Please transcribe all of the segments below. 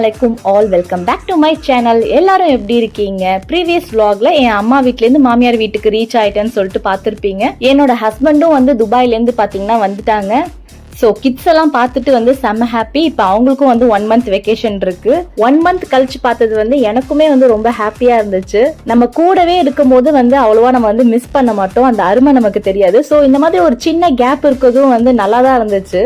அலைக்கும் all welcome back to my channel எல்லாரும் எப்படி இருக்கீங்க? ப்ரீவியஸ் vlogல என் அம்மா வீட்லேருந்து மாமியார் வீட்டுக்கு ரீச் ஆயிட்டேன்னு சொல்லிட்டு பார்த்துருப்பீங்க. என்னோட ஹஸ்பண்டும் வந்து துபாயிலேருந்து பார்த்தீங்கன்னா வந்துட்டாங்க. ஸோ கிட்ஸ் எல்லாம் பார்த்துட்டு வந்து செம்ம ஹாப்பி இப்போ அவங்களுக்கும் வந்து ஒன் மந்த் வெக்கேஷன் இருக்கு. ஒன் மந்த் கழிச்சு பார்த்தது வந்து எனக்குமே வந்து ரொம்ப ஹாப்பியாக இருந்துச்சு. நம்ம கூடவே இருக்கும்போது வந்து அவ்வளோவா நம்ம வந்து மிஸ் பண்ண மாட்டோம். அந்த அருமை நமக்கு தெரியாது. ஸோ இந்த மாதிரி ஒரு சின்ன கேப் இருக்கிறதும் வந்து நல்லா தான் இருந்துச்சு.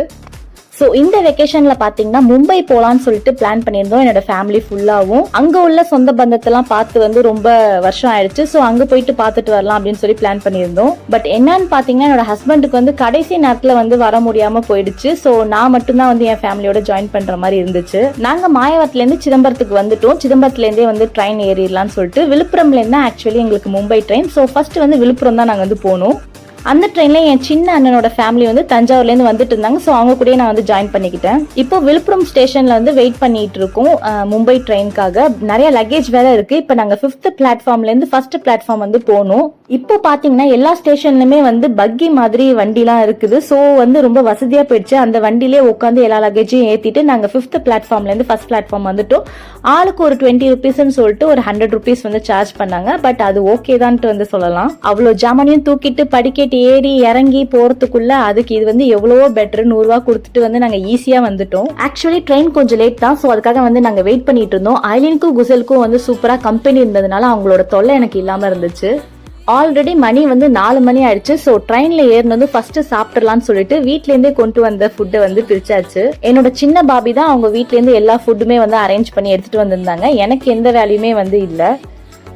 ஸோ இந்த வெக்கேஷன்ல பாத்தீங்கன்னா மும்பை போலான்னு சொல்லிட்டு பிளான் பண்ணியிருந்தோம். என்னோட ஃபேமிலி ஃபுல்லாகவும் அங்க உள்ள சொந்த பந்தத்தெல்லாம் பார்த்து வந்து ரொம்ப வருஷம் ஆயிடுச்சு. ஸோ அங்க போயிட்டு பார்த்துட்டு வரலாம் அப்படின்னு சொல்லி பிளான் பண்ணியிருந்தோம். பட் என்னன்னு பாத்தீங்கன்னா என்னோட ஹஸ்பண்டுக்கு வந்து கடைசி நேரத்துல வந்து வர முடியாம போயிடுச்சு. ஸோ நான் மட்டும்தான் வந்து என் ஃபேமிலியோட ஜாயின் பண்ற மாதிரி இருந்துச்சு. நாங்க மாயவரத்துலேருந்து சிதம்பரத்துக்கு வந்துட்டோம். சிதம்பரத்துலேருந்தே வந்து ட்ரெயின் ஏறிடலாம்னு சொல்லிட்டு விழுப்புரம்லேருந்து ஆக்சுவலி எங்களுக்கு மும்பை ட்ரெயின் ஸோ ஃபர்ஸ்ட் வந்து விழுப்புரம் தான் நாங்கள் வந்து போனோம். அந்த ட்ரெயினில் என் சின்ன அண்ணனோட ஃபேமிலி வந்து தஞ்சாவூர்லேருந்து வந்துட்டு இருந்தாங்க. ஸோ அவங்க கூடயே நான் வந்து ஜாயின் பண்ணிக்கிட்டேன். இப்போ விழுப்புரம் ஸ்டேஷனில் வந்து வெயிட் பண்ணிட்டு இருக்கோம். மும்பை ட்ரெயின்காக நிறைய லக்கேஜ் வேலை இருக்கு. இப்போ நாங்கள் ஃபிஃப்த் பிளாட்ஃபார்ம்லேருந்து ஃபர்ஸ்ட் பிளாட்ஃபார்ம் வந்து போகணும் இப்போ பார்த்தீங்கன்னா எல்லா ஸ்டேஷன்லயுமே வந்து பக்கி மாதிரி வண்டிலாம் இருக்குது. ஸோ வந்து ரொம்ப வசதியாக போயிடுச்சு. அந்த வண்டிலே உட்காந்து எல்லா லக்கேஜையும் ஏற்றிட்டு நாங்கள் ஃபிஃப்த் பிளாட்ஃபார்ம்லேருந்து ஃபர்ஸ்ட் பிளாட்ஃபார்ம் வந்துட்டோம். ஆளுக்கு ஒரு டுவெண்ட்டி ருபீஸ்னு சொல்லிட்டு ஒரு ஹண்ட்ரட் ருபீஸ் வந்து சார்ஜ் பண்ணாங்க. பட் அது ஓகே தான்ட்டு வந்து சொல்லலாம். அவ்வளோ ஜாமானியும் தூக்கிட்டு படிக்கட்டி ஏறி இறங்கி போகிறதுக்குள்ளே அதுக்கு இது வந்து எவ்வளவோ பெட்டர் நூறுரூவா கொடுத்துட்டு வந்து நாங்கள் ஈஸியாக வந்துட்டோம். ஆக்சுவலி ட்ரெயின் கொஞ்சம் லேட் தான். ஸோ அதுக்காக வந்து நாங்கள் வெயிட் பண்ணிட்டு இருந்தோம். ஐலினுக்கும் குசலுக்கும் வந்து சூப்பராக கம்பெனி இருந்ததுனால அவங்களோட தொல்லை எனக்கு இல்லாமல் இருந்துச்சு. ஆல்ரெடி மணி வந்து நாலு மணி ஆயிடுச்சு. ஸோ ட்ரெயின்ல ஏறினது ஃபர்ஸ்ட் சாப்பிடலாம்னு சொல்லிட்டு வீட்லேருந்தே கொண்டு வந்த ஃபுட்டை வந்து பிரிச்சாச்சு. என்னோட சின்ன பாபி தான் அவங்க வீட்லேருந்து எல்லா ஃபுட்டுமே வந்து அரேஞ்ச் பண்ணி எடுத்துட்டு வந்திருந்தாங்க. எனக்கு எந்த வேலையுமே வந்து இல்லை.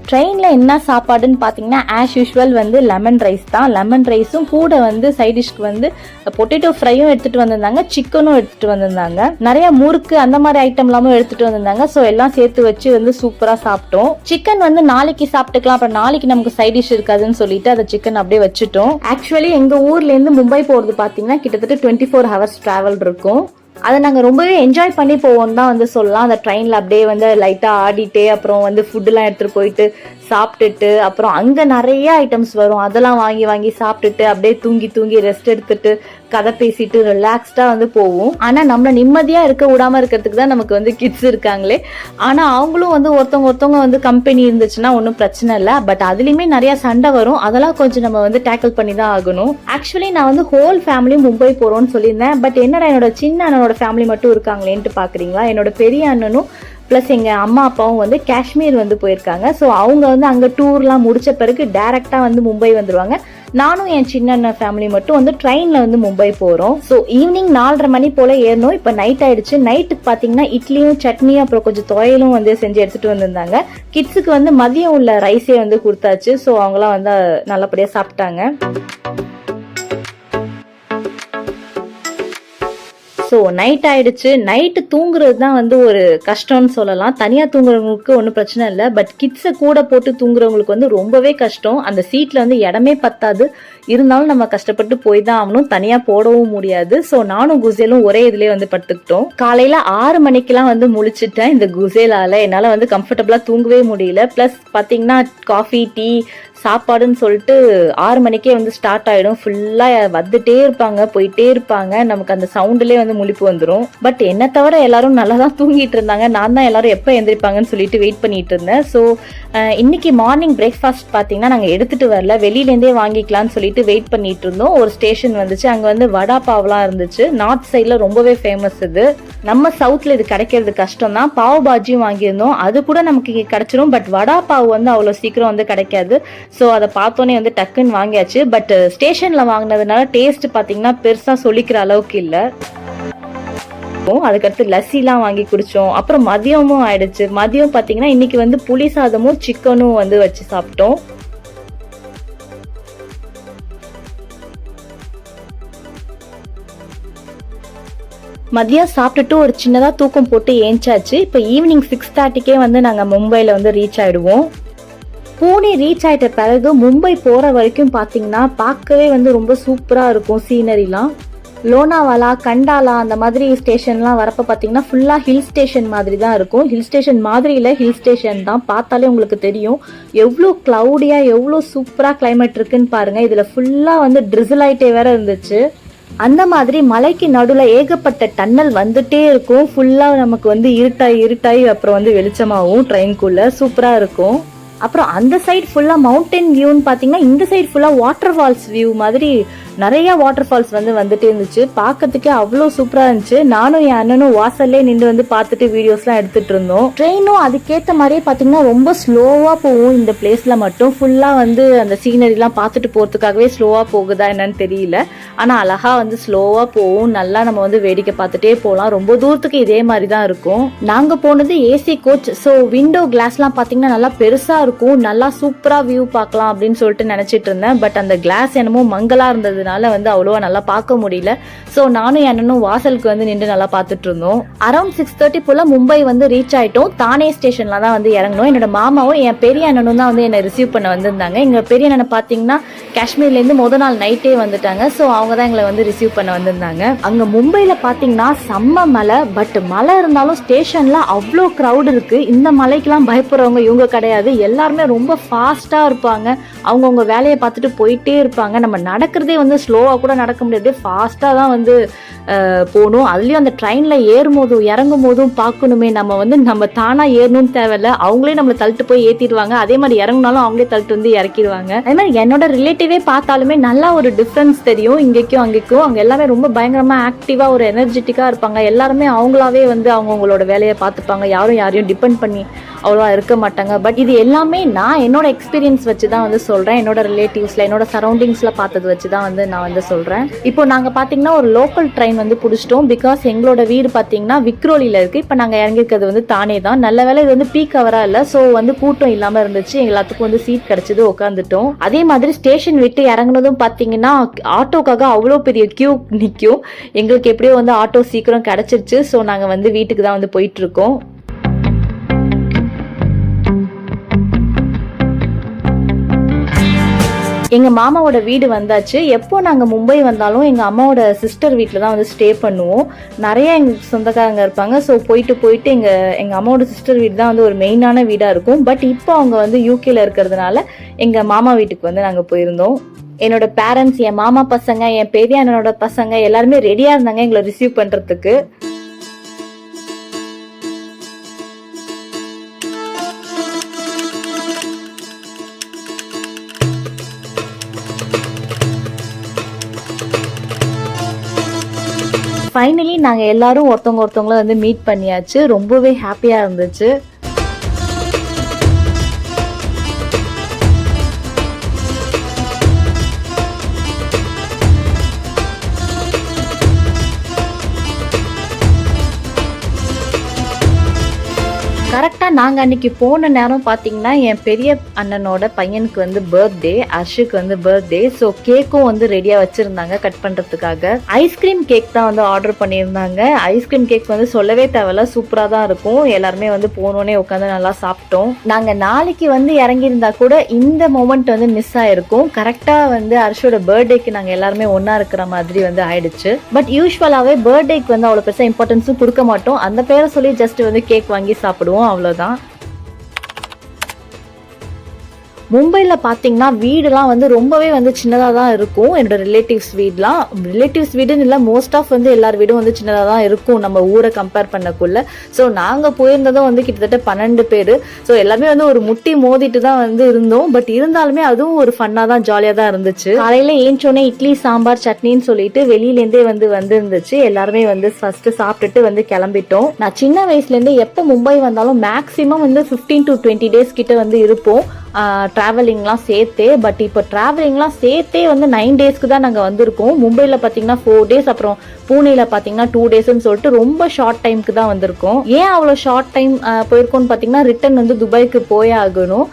ட்ரெயினில் என்ன சாப்பாடுன்னு பார்த்தீங்கன்னா ஆஸ் யூஷுவல் வந்து லெமன் ரைஸ் தான். லெமன் ரைஸும் கூட வந்து சைட் டிஷ்க்கு வந்து பொட்டேட்டோ ஃப்ரையும் எடுத்துகிட்டு வந்திருந்தாங்க சிக்கனும் எடுத்துகிட்டு வந்திருந்தாங்க. நிறைய முறுக்கு அந்த மாதிரி ஐட்டம் எல்லாமும் எடுத்துகிட்டு வந்திருந்தாங்க. ஸோ எல்லாம் சேர்த்து வச்சு வந்து சூப்பராக சாப்பிட்டோம். சிக்கன் வந்து நாளைக்கு சாப்பிட்டுக்கலாம். அப்புறம் நாளைக்கு நமக்கு சைட் டிஷ் இருக்காதுன்னு சொல்லிட்டு அதை சிக்கன் அப்படியே வச்சுட்டோம். ஆக்சுவலி எங்கள் ஊர்லேருந்து மும்பை போகிறது பார்த்தீங்கன்னா கிட்டத்தட்ட டுவெண்ட்டி ஃபோர் ஹவர்ஸ் ட்ராவல் இருக்கும். அதை நாங்கள் ரொம்பவே என்ஜாய் பண்ணி போவோம் தான் வந்து சொல்லலாம். அந்த ட்ரெயினில் அப்படியே வந்து லைட்டாக ஆடிட்டு அப்புறம் வந்து ஃபுட்டுலாம் எடுத்துகிட்டு போயிட்டு சாப்பிட்டுட்டு அப்புறம் அங்கே நிறைய ஐட்டம்ஸ் வரும். அதெல்லாம் வாங்கி வாங்கி சாப்பிட்டுட்டு அப்படியே தூங்கி தூங்கி ரெஸ்ட் எடுத்துட்டு கதை பேசிட்டு ரிலாக்ஸ்டாக வந்து போவோம். ஆனால் நம்மளை நிம்மதியாக இருக்க விடாம இருக்கிறதுக்கு தான் நமக்கு வந்து கிட்ஸ் இருக்காங்களே. ஆனால் அவங்களும் வந்து ஒருத்தவங்க ஒருத்தவங்க வந்து கம்பெனி இருந்துச்சுன்னா ஒன்றும் பிரச்சனை இல்லை. பட் அதுலேயுமே நிறைய சண்டை வரும். அதெல்லாம் கொஞ்சம் நம்ம வந்து டேக்கிள் பண்ணி தான் ஆகணும். ஆக்சுவலி நான் வந்து ஹோல் ஃபேமிலி மும்பை போறோம்னு சொல்லியிருந்தேன். பட் என்னடா என்னோட சின்ன அண்ணனோட ஃபேமிலி மட்டும் இருக்காங்களேன்ட்டு பார்க்குறீங்களா என்னோட பெரிய அண்ணனும் ப்ளஸ் எங்கள் அம்மா அப்பாவும் வந்து காஷ்மீர் வந்து போயிருக்காங்க. ஸோ அவங்க வந்து அங்கே டூர்லாம் முடித்த பிறகு டேரெக்டாக வந்து மும்பை வந்துடுவாங்க நானும் என் சின்ன அண்ணன் ஃபேமிலி மட்டும் வந்து ட்ரெயினில் வந்து மும்பை போகிறோம் ஸோ ஈவினிங் நாலரை மணி போல் ஏறணும். இப்போ நைட் ஆயிடுச்சு. நைட்டுக்கு பார்த்தீங்கன்னா இட்லியும் சட்னியும் அப்புறம் கொஞ்சம் துவையலும் வந்து செஞ்சு எடுத்துகிட்டு வந்திருந்தாங்க. கிட்ஸுக்கு வந்து மதியம் உள்ள ரைஸே வந்து கொடுத்தாச்சு. ஸோ அவங்களாம் வந்து நல்லபடியாக சாப்பிட்டாங்க. ஸோ நைட் ஆயிடுச்சு. நைட்டு தூங்குறது தான் வந்து ஒரு கஷ்டம்னு சொல்லலாம். தனியாக தூங்குறவங்களுக்கு ஒன்றும் பிரச்சனை இல்லை. பட் கிட்ஸை கூட போட்டு தூங்குறவங்களுக்கு வந்து ரொம்பவே கஷ்டம். அந்த சீட்டில் வந்து இடமே பத்தாது. இருந்தாலும் நம்ம கஷ்டப்பட்டு போய் தான் ஆகணும். தனியாக போடவும் முடியாது. ஸோ நானும் குசேலும் ஒரே இதுலேயே வந்து படுத்துக்கிட்டோம். காலையில் ஆறு மணிக்கெலாம் வந்து முழிச்சிட்டேன். இந்த குசேலால என்னால் வந்து கம்ஃபர்டபுளாக தூங்கவே முடியல. ப்ளஸ் பார்த்தீங்கன்னா காஃபி டீ சாப்பாடுன்னு சொல்லிட்டு ஆறு மணிக்கே வந்து ஸ்டார்ட் ஆகிடும் ஃபுல்லாக வந்துட்டே இருப்பாங்க போயிட்டே இருப்பாங்க. நமக்கு அந்த சவுண்டுலேயே வந்து முழிப்பு வந்துடும் பட் என்னை தவிர எல்லாரும் நல்லா தான் தூங்கிட்டு இருந்தாங்க. நான் தான் எல்லாரும் எப்போ எந்திரிப்பாங்கன்னு சொல்லிட்டு வெயிட் பண்ணிட்டு இருந்தேன். ஸோ இன்னைக்கு மார்னிங் பிரேக்ஃபாஸ்ட் பார்த்தீங்கன்னா நாங்கள் எடுத்துட்டு வரல. வெளியிலேருந்தே வாங்கிக்கலாம்னு சொல்லிட்டு வெயிட் பண்ணிட்டு இருந்தோம். ஒரு ஸ்டேஷன் வந்துச்சு. அங்கே வந்து வடா பாவ்லாம் இருந்துச்சு. நார்த் சைடில் ரொம்பவே ஃபேமஸ் இது. நம்ம சவுத்தில் இது கிடைக்கிறது கஷ்டம் தான் பாவ் பாஜியும் வாங்கியிருந்தோம். அது கூட நமக்கு இங்கே கிடச்சிரும். பட் வடா பாவ் வந்து அவ்வளோ சீக்கிரம் வந்து கிடைக்காது. ஸோ அதை பார்த்தோன்னே வந்து டக்குன்னு வாங்கியாச்சு. பட் ஸ்டேஷனில் uh, வாங்கினதுனால டேஸ்ட் பார்த்தீங்கன்னா பெருசாக சொல்லிக்கிற அளவுக்கு இல்லை. அதுக்கடுத்து லஸ்ஸிலாம் வாங்கி குடித்தோம் அப்புறம் மதியமும் ஆயிடுச்சு. மதியம் பார்த்தீங்கன்னா இன்னைக்கு வந்து புளி சாதமும் சிக்கனும் வந்து வச்சு சாப்பிட்டோம். மதியம் சாப்பிட்டுட்டு ஒரு சின்னதாக தூக்கம் போட்டு ஏஞ்சாச்சு. இப்போ ஈவினிங் சிக்ஸ் தேர்ட்டிக்கே வந்து நாங்கள் மும்பையில் வந்து ரீச் ஆகிடுவோம் பூனே ரீச் ஆகிட்ட பிறகு மும்பை போகிற வரைக்கும் பார்த்தீங்கன்னா பார்க்கவே வந்து ரொம்ப சூப்பராக இருக்கும் சீனரிலாம் லோனாவாலா கண்டாலா அந்த மாதிரி ஸ்டேஷன்லாம் வரப்போ பார்த்தீங்கன்னா ஃபுல்லாக ஹில் ஸ்டேஷன் மாதிரி தான் இருக்கும். ஹில் ஸ்டேஷன் மாதிரி இல்லை ஹில் ஸ்டேஷன் தான் பார்த்தாலே உங்களுக்கு தெரியும். எவ்வளோ க்ளவுடியாக எவ்வளோ சூப்பராக கிளைமேட் இருக்குன்னு பாருங்கள் இதில் ஃபுல்லாக வந்து ட்ரிசில் ஆகிட்டே வேற இருந்துச்சு. அந்த மாதிரி மலைக்கு நடுவில் ஏகப்பட்ட டன்னல் வந்துட்டே இருக்கும். ஃபுல்லாக நமக்கு வந்து இருட்டாய் இருட்டாய் அப்புறம் வந்து வெளிச்சமாகவும் ட்ரெயின்குள்ளே சூப்பராக இருக்கும். அப்புறம் அந்த சைடு ஃபுல்லாக மவுண்டன் வியூன்னு பார்த்தீங்கன்னா இந்த சைடு ஃபுல்லாக வாட்டர் ஃபால்ஸ் வியூ மாதிரி நிறைய வாட்டர் ஃபால்ஸ் வந்து வந்துட்டே இருந்துச்சு. பார்க்கறதுக்கே அவ்வளோ சூப்பராக இருந்துச்சு. நானும் என் அண்ணனும் வாசல்லே நின்று வந்து பார்த்துட்டு வீடியோஸ்லாம் எடுத்துட்டு இருந்தோம். ட்ரெயினும் அதுக்கேற்ற மாதிரியே பார்த்தீங்கன்னா ரொம்ப ஸ்லோவாக போகும் இந்த பிளேஸில் மட்டும். ஃபுல்லாக வந்து அந்த சீனரிலாம் பார்த்துட்டு போகிறதுக்காகவே ஸ்லோவாக போகுதா என்னன்னு தெரியல. ஆனால் அழகாக வந்து ஸ்லோவாக போகும். நல்லா நம்ம வந்து வேடிக்கை பார்த்துட்டே போகலாம். ரொம்ப தூரத்துக்கு இதே மாதிரி தான் இருக்கும். நாங்கள் போனது ஏசி கோச் ஸோ விண்டோ கிளாஸ்லாம் பார்த்தீங்கன்னா நல்லா பெருசாக இருக்கும். நல்லா சூப்பராக வியூ பார்க்கலாம் அப்படின்னு சொல்லிட்டு நினச்சிட்டு இருந்தேன். பட் அந்த கிளாஸ் என்னமோ மங்கலாக இருந்ததுனால வந்து அவ்வளோவா நல்லா பார்க்க முடியல. ஸோ நானும் என் அண்ணனும் வாசலுக்கு வந்து நின்று நல்லா பார்த்துட்டு இருந்தோம். அரௌண்ட் சிக்ஸ் தேர்ட்டி போல் மும்பை வந்து ரீச் ஆயிட்டோம். தானே ஸ்டேஷனில் தான் வந்து இறங்கணும் என்னோட மாமாவும் என் பெரிய அண்ணனும் தான் வந்து என்னை ரிசீவ் பண்ண வந்திருந்தாங்க. எங்கள் பெரிய அண்ணனை பார்த்தீங்கன்னா காஷ்மீர்லேருந்து முத நாள் நைட்டே வந்துட்டாங்க. ஸோ அவங்க தான் எங்களை வந்து ரிசீவ் பண்ண வந்திருந்தாங்க. அங்கே மும்பையில் பார்த்தீங்கன்னா செம்ம மலை பட் மலை இருந்தாலும் ஸ்டேஷனில் அவ்வளோ க்ரௌட் இருக்குது இந்த மலைக்கெலாம் பயப்படுறவங்க இவங்க கிடையாது. எல்லாருமே ரொம்ப ஃபாஸ்ட்டாக இருப்பாங்க. அவங்கவுங்க வேலையை பார்த்துட்டு போயிட்டே இருப்பாங்க. நம்ம நடக்கிறதே வந்து ஸ்லோவாக கூட நடக்க முடியாது. ஃபாஸ்ட்டாக தான் வந்து போகணும். அதுலேயும் அந்த ட்ரெயினில் ஏறும் போதும் இறங்கும் போதும் பார்க்கணுமே. நம்ம வந்து நம்ம தானாக ஏறணும்னு தேவையில்ல. அவங்களே நம்மளை தள்ளிட்டு போய் ஏற்றிடுவாங்க அதே மாதிரி இறங்குனாலும் அவங்களே தள்ளிட்டு வந்து இறக்கிடுவாங்க. அதே மாதிரி என்னோட ரிலேட்டிவே பார்த்தாலுமே நல்லா ஒரு டிஃப்ரென்ஸ் தெரியும். இங்கேக்கும் அங்கேக்கும். அவங்க எல்லாமே ரொம்ப பயங்கரமாக ஆக்டிவாக ஒரு எனர்ஜெட்டிக்காக இருப்பாங்க. எல்லாருமே அவங்களாவே வந்து அவங்கவுங்களோட வேலையை பார்த்துப்பாங்க. யாரும் யாரையும் டிபெண்ட் பண்ணி அவ்வளோவா இருக்க மாட்டாங்க. பட் இது எல்லாமே நான் என்னோட எக்ஸ்பீரியன்ஸ் வச்சு தான் வந்து சொல்கிறேன் என்னோட ரிலேட்டிவ்ஸில் என்னோட சரௌண்டிங்ஸில் பார்த்தது வச்சு தான் வந்து நான் வந்து சொல்கிறேன் இப்போ நாங்கள் பார்த்தீங்கன்னா ஒரு லோக்கல் ட்ரெயின் வந்து பிடிச்சிட்டோம். பிகாஸ் எங்களோட வீடு பார்த்தீங்கன்னா விக்ரோலியில் இருக்குது இப்போ நாங்கள் இறங்கியிருக்கிறது வந்து தானே தான். நல்ல வேலை இது வந்து பீக் அவராக இல்லை. ஸோ வந்து கூட்டம் இல்லாமல் இருந்துச்சு. எல்லாத்துக்கும் வந்து சீட் கிடச்சிது உட்காந்துட்டோம் அதே மாதிரி ஸ்டேஷன் விட்டு இறங்குனதும் பார்த்தீங்கன்னா ஆட்டோக்காக அவ்வளோ பெரிய கியூ நிற்கும் எங்களுக்கு எப்படியோ வந்து ஆட்டோ சீக்கிரம் கிடச்சிருச்சு. ஸோ நாங்கள் வந்து வீட்டுக்கு தான் வந்து போயிட்டுருக்கோம் எங்க மாமாவோட வீடு வந்தாச்சு. எப்போ நாங்க மும்பை வந்தாலும் எங்க அம்மாவோட சிஸ்டர் வீட்டில் தான் வந்து ஸ்டே பண்ணுவோம். நிறைய எங்க சொந்தக்காரங்க இருப்பாங்க. ஸோ போயிட்டு போயிட்டு எங்க எங்க அம்மாவோட சிஸ்டர் வீடு தான் வந்து ஒரு மெயினான வீடா இருக்கும். பட் இப்போ அவங்க வந்து யூகேல இருக்கிறதுனால எங்க மாமா வீட்டுக்கு வந்து நாங்க போயிருந்தோம். என்னோட பேரண்ட்ஸ் என் மாமா பசங்க என் பெரிய அண்ணனோட பசங்க எல்லாருமே ரெடியா இருந்தாங்க எங்களை ரிசீவ் பண்றதுக்கு. ஃபைனலி நாங்கள் எல்லாரும் ஒருத்தவங்க ஒருத்தவங்கள வந்து மீட் பண்ணியாச்சு. ரொம்பவே ஹாப்பியாக இருந்துச்சு. நாங்கள் அன்றைக்கி போன நேரம் பார்த்தீங்கன்னா என் பெரிய அண்ணனோட பையனுக்கு வந்து பர்த்டே அர்ஷுக்கு வந்து பர்த்டே ஸோ கேக்கும் வந்து ரெடியாக வச்சுருந்தாங்க கட் பண்ணுறதுக்காக ஐஸ்கிரீம் கேக் தான் வந்து ஆர்டர் பண்ணியிருந்தாங்க. ஐஸ்கிரீம் கேக் வந்து சொல்லவே தேவையில்ல. சூப்பராக தான் இருக்கும். எல்லாருமே வந்து போனோடனே உட்காந்து நல்லா சாப்பிட்டோம். நாங்கள் நாளைக்கு வந்து இறங்கியிருந்தா கூட இந்த மூமெண்ட் வந்து மிஸ் ஆகிருக்கும் கரெக்டாக வந்து அர்ஷோட பர்த்டேக்கு நாங்கள் எல்லாருமே ஒன்றா இருக்கிற மாதிரி வந்து ஆயிடுச்சு. பட் யூஸ்வலாகவே பர்த்டேக்கு வந்து அவ்வளோ பெருசாக இம்பார்ட்டன்ஸும் கொடுக்க மாட்டோம். அந்த பேரை சொல்லி ஜஸ்ட் வந்து கேக் வாங்கி சாப்பிடுவோம். அவ்வளோதான் மும்பையில் பார்த்தீங்கன்னா வீடுலாம் வந்து ரொம்பவே வந்து சின்னதாக தான் இருக்கும். என்னோட ரிலேட்டிவ்ஸ் வீடெலாம். ரிலேட்டிவ்ஸ் வீடுன்னு இல்லை மோஸ்ட் ஆஃப் வந்து எல்லார் வீடும் வந்து சின்னதாக தான் இருக்கும் நம்ம ஊரை கம்பேர் பண்ணக்குள்ள. ஸோ நாங்கள் போயிருந்ததும் வந்து கிட்டத்தட்ட பன்னெண்டு பேர். ஸோ எல்லாமே வந்து ஒரு முட்டி மோதிட்டு தான் வந்து இருந்தோம். பட் இருந்தாலுமே அதுவும் ஒரு ஃபன்னாக தான் ஜாலியாக தான் இருந்துச்சு. காலையில் ஏஞ்சோடனே இட்லி சாம்பார் சட்னின்னு சொல்லிட்டு வெளியிலேருந்தே வந்து வந்துருந்துச்சு. எல்லாருமே வந்து ஃபஸ்ட்டு சாப்பிட்டுட்டு வந்து கிளம்பிட்டோம். நான் சின்ன வயசுலேருந்து எப்போ மும்பை வந்தாலும் மேக்ஸிமம் வந்து ஃபிஃப்டீன் டு டுவெண்ட்டி டேஸ் கிட்ட வந்து இருப்போம். ட்ராவலிங்லாம் சேர்த்தே பட் இப்போ ட்ராவலிங்லாம் சேர்த்தே வந்து நைன் டேஸ்க்கு தான் நாங்கள் வந்திருக்கோம். மும்பையில் பார்த்தீங்கன்னா ஃபோர் டேஸ் அப்புறம் பூனேல பார்த்தீங்கன்னா டூ டேஸ்ன்னு சொல்லிட்டு ரொம்ப ஷார்ட் டைம்க்கு தான் வந்திருக்கோம். ஏன் அவ்வளோ ஷார்ட் டைம் போயிருக்கோம்னு பார்த்தீங்கன்னா ரிட்டன் வந்து துபாய்க்கு போயே ஆகணும்.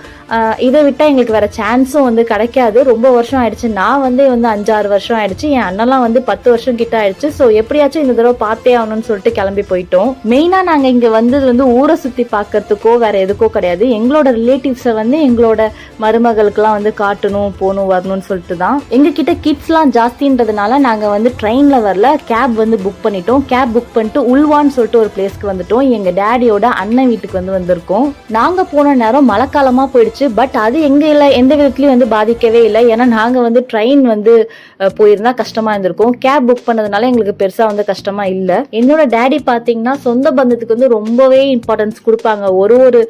இதை விட்டால் எங்களுக்கு வேறு சான்ஸும் வந்து கிடைக்காது. ரொம்ப வருஷம் ஆயிடுச்சு. நான் வந்து வந்து அஞ்சாறு வருஷம் ஆயிடுச்சு. என் அண்ணெல்லாம் வந்து பத்து வருஷம் கிட்ட ஆயிடுச்சு. ஸோ எப்படியாச்சும் இந்த தடவை பார்த்தே ஆகணும்னு சொல்லிட்டு கிளம்பி போயிட்டோம். மெயினாக நாங்கள் இங்கே வந்தது வந்து ஊரை சுற்றி பார்க்கறதுக்கோ வேறு எதுக்கோ கிடையாது. எங்களோட ரிலேட்டிவ்ஸை வந்து எங்களோட மருமகளுக்கெல்லாம் வந்து காட்டணும் போகணும் வரணும்னு சொல்லிட்டு தான். எங்ககிட்ட கிட்ஸ்லாம் ஜாஸ்தின்றதுனால நாங்கள் வந்து ட்ரெயினில் வரல. கேப் வந்து புக் பண்ணிட்டோம். கேப் புக் பண்ணிட்டு உள்வான்னு சொல்லிட்டு ஒரு பிளேஸ்க்கு வந்துட்டோம். எங்கள் டேடியோட அண்ணன் வீட்டுக்கு வந்து வந்திருக்கோம். நாங்கள் போன நேரம் மழைக்காலமாக போயிடுச்சு. ஆச்சு. பட் அது எங்களை எந்த விதத்துலையும் வந்து பாதிக்கவே இல்லை. ஏன்னா நாங்கள் வந்து ட்ரெயின் வந்து போயிருந்தால் போயிருந்தா கஷ்டமா இருந்திருக்கும். கேப் புக் பண்ணதுனால எங்களுக்கு பெருசா வந்து கஷ்டமா இல்லை. என்னோட டேடி பார்த்தீங்கன்னா சொந்த பந்தத்துக்கு வந்து ரொம்பவே இம்பார்ட்டன்ஸ் கொடுப்பாங்க. ஒரு ஒரு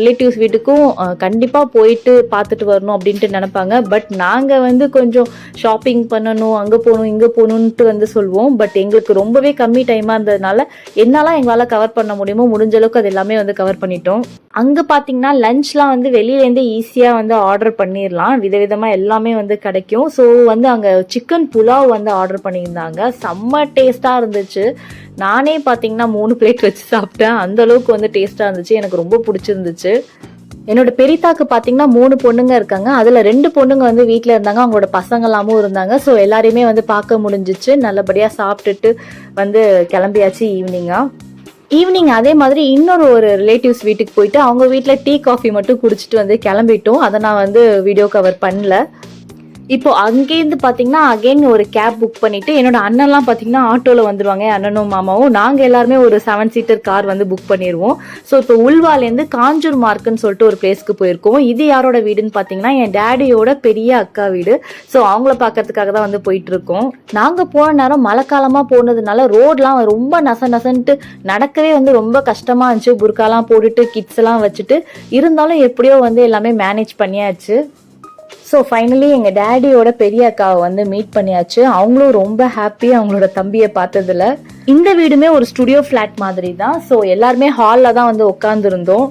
ரிலேட்டிவ்ஸ் வீட்டுக்கும் கண்டிப்பாக கண்டிப்பா போயிட்டு பார்த்துட்டு வரணும் அப்படின்ட்டு நினைப்பாங்க. பட் நாங்க வந்து கொஞ்சம் ஷாப்பிங் பண்ணணும் அங்க போகணும் இங்க போகணுன்ட்டு வந்து சொல்லுவோம் பட் எங்களுக்கு ரொம்பவே கம்மி டைமா இருந்ததுனால என்னெல்லாம் எங்களால் கவர் பண்ண முடியுமோ முடிஞ்ச அளவுக்கு அது எல்லாமே வந்து கவர் பண்ணிட்டோம். அங்க பாத்தீங்கன்னா லஞ்ச்லாம் வந்து வெளியில இருந்து ஈஸியாக வந்து ஆர்டர் பண்ணிடலாம் விதவிதமாக எல்லாமே வந்து கிடைக்கும். ஸோ வந்து அங்கே சிக்கன் புலாவ் வந்து ஆர்டர் பண்ணியிருந்தாங்க. செம்ம டேஸ்ட்டாக இருந்துச்சு. நானே பார்த்தீங்கன்னா மூணு பிளேட் வச்சு சாப்பிட்டேன். அந்த அளவுக்கு வந்து டேஸ்ட்டாக இருந்துச்சு. எனக்கு ரொம்ப பிடிச்சிருந்துச்சு. என்னோட பெரித்தாக்கு பார்த்தீங்கன்னா மூணு பொண்ணுங்க இருக்காங்க. அதில் ரெண்டு பொண்ணுங்க வந்து வீட்டில் இருந்தாங்க. அவங்களோட பசங்க இருந்தாங்க. ஸோ எல்லாரையுமே வந்து பார்க்க முடிஞ்சிச்சு. நல்லபடியாக சாப்பிட்டுட்டு வந்து கிளம்பியாச்சு ஈவினிங்காக ஈவினிங் அதே மாதிரி இன்னொரு ஒரு ரிலேட்டிவ்ஸ் வீட்டுக்கு போயிட்டு அவங்க வீட்டில் டீ காஃபி மட்டும் குடிச்சிட்டு வந்து கிளம்பிட்டோம். அதை நான் வந்து வீடியோ கவர் பண்ணல. இப்போ அங்கேருந்து பார்த்தீங்கன்னா அகைன் ஒரு கேப் புக் பண்ணிட்டு என்னோட அண்ணன்லாம் பார்த்தீங்கன்னா ஆட்டோவில் வந்துருவாங்க. அண்ணனும் மாமாவும். நாங்கள் எல்லாருமே ஒரு செவன் சீட்டர் கார் வந்து புக் பண்ணிடுவோம் ஸோ இப்போ உள்வாலேருந்து காஞ்சூர் மார்க்குன்னு சொல்லிட்டு ஒரு பிளேஸ்க்கு போயிருக்கோம். இது யாரோட வீடுன்னு பார்த்தீங்கன்னா என் டேடியோட பெரிய அக்கா வீடு. ஸோ அவங்கள பார்க்கறதுக்காக தான் வந்து போயிட்டு இருக்கோம் நாங்கள் போன நேரம் மழை காலமாக போனதுனால ரோட்லாம் ரொம்ப நச நசன்ட்டு நடக்கவே வந்து ரொம்ப கஷ்டமாக இருந்துச்சு. புர்காலாம் போட்டுட்டு கிட்ஸ் எல்லாம் வச்சுட்டு இருந்தாலும் எப்படியோ வந்து எல்லாமே மேனேஜ் பண்ணியாச்சு. ஸோ ஃபைனலி எங்கள் டேடியோட பெரிய அக்காவை வந்து மீட் பண்ணியாச்சு. அவங்களும் ரொம்ப ஹாப்பி அவங்களோட தம்பியை பார்த்ததுல. இந்த வீடுமே ஒரு ஸ்டுடியோ ஃப்ளாட் மாதிரி தான் ஸோ எல்லாருமே ஹாலில் தான் வந்து உட்காந்துருந்தோம்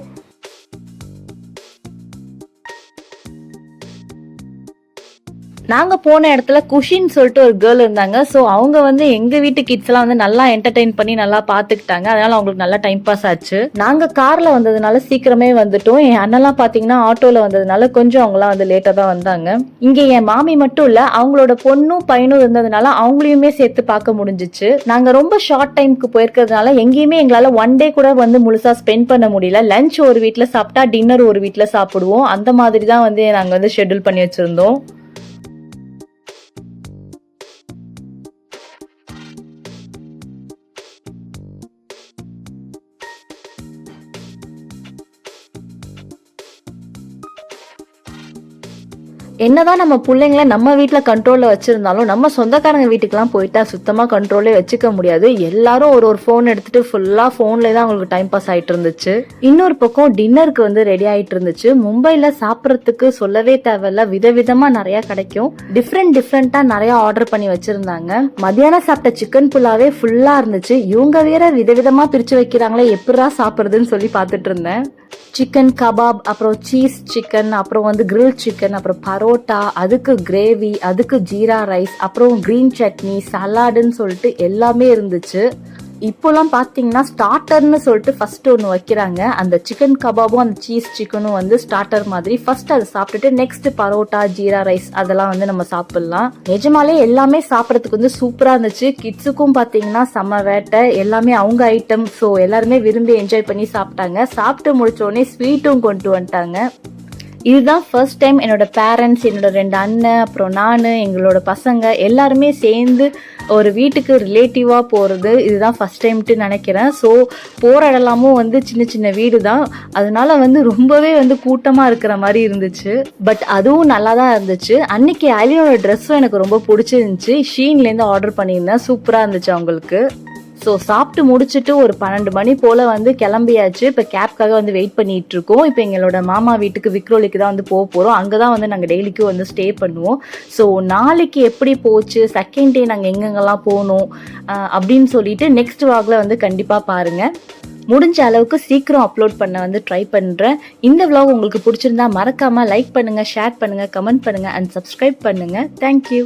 நாங்க போன இடத்துல குஷின்னு சொல்லிட்டு ஒரு கேர்ள் இருந்தாங்க. ஸோ அவங்க வந்து எங்க வீட்டு கிட்ஸ் எல்லாம் வந்து நல்லா என்டர்டைன் பண்ணி நல்லா பாத்துக்கிட்டாங்க. அதனால அவங்களுக்கு நல்லா டைம் பாஸ் ஆச்சு. நாங்க கார்ல வந்ததுனால சீக்கிரமே வந்துட்டோம். என் அண்ணெல்லாம் பாத்தீங்கன்னா ஆட்டோல வந்ததுனால கொஞ்சம் அவங்களாம் வந்து லேட்டா தான் வந்தாங்க. இங்க என் மாமி மட்டும் இல்ல அவங்களோட பொண்ணும் பையனும் இருந்ததுனால அவங்களையுமே சேர்த்து பார்க்க முடிஞ்சிச்சு. நாங்க ரொம்ப ஷார்ட் டைம்க்கு போயிருக்கிறதுனால எங்கேயுமே எங்களால ஒன் டே கூட வந்து முழுசா ஸ்பெண்ட் பண்ண முடியல. லஞ்ச் ஒரு வீட்டுல சாப்பிட்டா டின்னர் ஒரு வீட்டுல சாப்பிடுவோம். அந்த மாதிரி தான் வந்து நாங்க வந்து ஷெட்யூல் பண்ணி வச்சிருந்தோம். என்னதான் நம்ம பிள்ளைங்கள நம்ம வீட்டில் கண்ட்ரோலில் வச்சுருந்தாலும் நம்ம சொந்தக்காரங்க வீட்டுக்கெலாம் போயிட்டா சுத்தமாக கண்ட்ரோலே வச்சுக்க முடியாது. எல்லாரும் ஒரு ஒரு ஃபோன் எடுத்துட்டு ஃபுல்லாக ஃபோன்லேயே தான் அவங்களுக்கு டைம் பாஸ் ஆகிட்டு இருந்துச்சு. இன்னொரு பக்கம் டின்னருக்கு வந்து ரெடி ஆகிட்டு இருந்துச்சு. மும்பையில் சாப்பிட்றதுக்கு சொல்லவே தேவையில்ல. விதவிதமாக நிறையா கிடைக்கும். டிஃப்ரெண்ட் டிஃப்ரெண்ட்டாக நிறையா ஆர்டர் பண்ணி வச்சுருந்தாங்க. மதியானம் சாப்பிட்ட சிக்கன் புல்லாவே ஃபுல்லாக இருந்துச்சு. இவங்க வேற விதவிதமாக பிரித்து வைக்கிறாங்களே எப்படா சாப்பிட்றதுன்னு சொல்லி பார்த்துட்டு இருந்தேன். சிக்கன் கபாப் அப்புறம் சீஸ் சிக்கன் அப்புறம் வந்து கிரில் சிக்கன் அப்புறம் பரோட்டா அதுக்கு கிரேவி அதுக்கு ஜீரா ரைஸ் அப்புறம் கிரீன் சட்னி சலாடுன்னு சொல்லிட்டு எல்லாமே இருந்துச்சு. இப்போலாம் பார்த்தீங்கன்னா ஸ்டார்டர்னு சொல்லிட்டு ஃபர்ஸ்ட் ஒன்று வைக்கிறாங்க. அந்த சிக்கன் கபாபும் அந்த சீஸ் சிக்கனும் வந்து ஸ்டார்டர் மாதிரி. ஃபர்ஸ்ட் அதை சாப்பிட்டுட்டு நெக்ஸ்ட் பரோட்டா ஜீரா ரைஸ் அதெல்லாம் வந்து நம்ம சாப்பிடலாம். நிஜமாலே எல்லாமே சாப்பிட்றதுக்கு வந்து சூப்பராக இருந்துச்சு. கிட்ஸுக்கும் பார்த்தீங்கன்னா செம்ம வேட்டை. எல்லாமே அவங்க ஐட்டம் ஸோ எல்லாருமே விரும்பி என்ஜாய் பண்ணி சாப்பிட்டாங்க. சாப்பிட்டு முடிச்சோடனே ஸ்வீட்டும் கொண்டு வந்துட்டாங்க. இதுதான் ஃபர்ஸ்ட் டைம் என்னோட பேரண்ட்ஸ் என்னோட ரெண்டு அண்ணன் அப்புறம் நான் எங்களோட பசங்க எல்லாருமே சேர்ந்து ஒரு வீட்டுக்கு ரிலேட்டிவாக போகிறது இதுதான் ஃபர்ஸ்ட் டைம்ட்டு நினைக்கிறேன். ஸோ போகிற இடலாமும் வந்து சின்ன சின்ன வீடு தான் அதனால வந்து ரொம்பவே வந்து கூட்டமாக இருக்கிற மாதிரி இருந்துச்சு. பட் அதுவும் நல்லா தான் இருந்துச்சு. அன்னைக்கு அலியோட ட்ரெஸ்ஸும் எனக்கு ரொம்ப பிடிச்சிருந்துச்சு. ஷீன்லேருந்து ஆர்டர் பண்ணியிருந்தேன். சூப்பராக இருந்துச்சு அவங்களுக்கு. ஸோ சாப்பிட்டு முடிச்சுட்டு ஒரு பன்னெண்டு மணி போல் வந்து கிளம்பியாச்சு. இப்போ கேப்காக வந்து வெயிட் பண்ணிட்டு இருக்கோம் இப்போ எங்களோட மாமா வீட்டுக்கு விக்ரோலிக்கு தான் வந்து போக போகிறோம் அங்கே தான் வந்து நாங்கள் டெய்லிக்கும் வந்து ஸ்டே பண்ணுவோம். ஸோ நாளைக்கு எப்படி போச்சு? செகண்ட் டே நாங்கள் எங்கெங்கெல்லாம் போகணும் அப்படின்னு சொல்லிட்டு நெக்ஸ்ட் வாக்கில் வந்து கண்டிப்பாக பாருங்கள் முடிஞ்ச அளவுக்கு சீக்கிரம் அப்லோட் பண்ண வந்து ட்ரை பண்ணுறேன் இந்த விளாக் உங்களுக்கு பிடிச்சிருந்தா மறக்காமல் லைக் பண்ணுங்கள் ஷேர் பண்ணுங்கள் கமெண்ட் பண்ணுங்கள் அண்ட் சப்ஸ்கிரைப் பண்ணுங்கள் தேங்க்யூ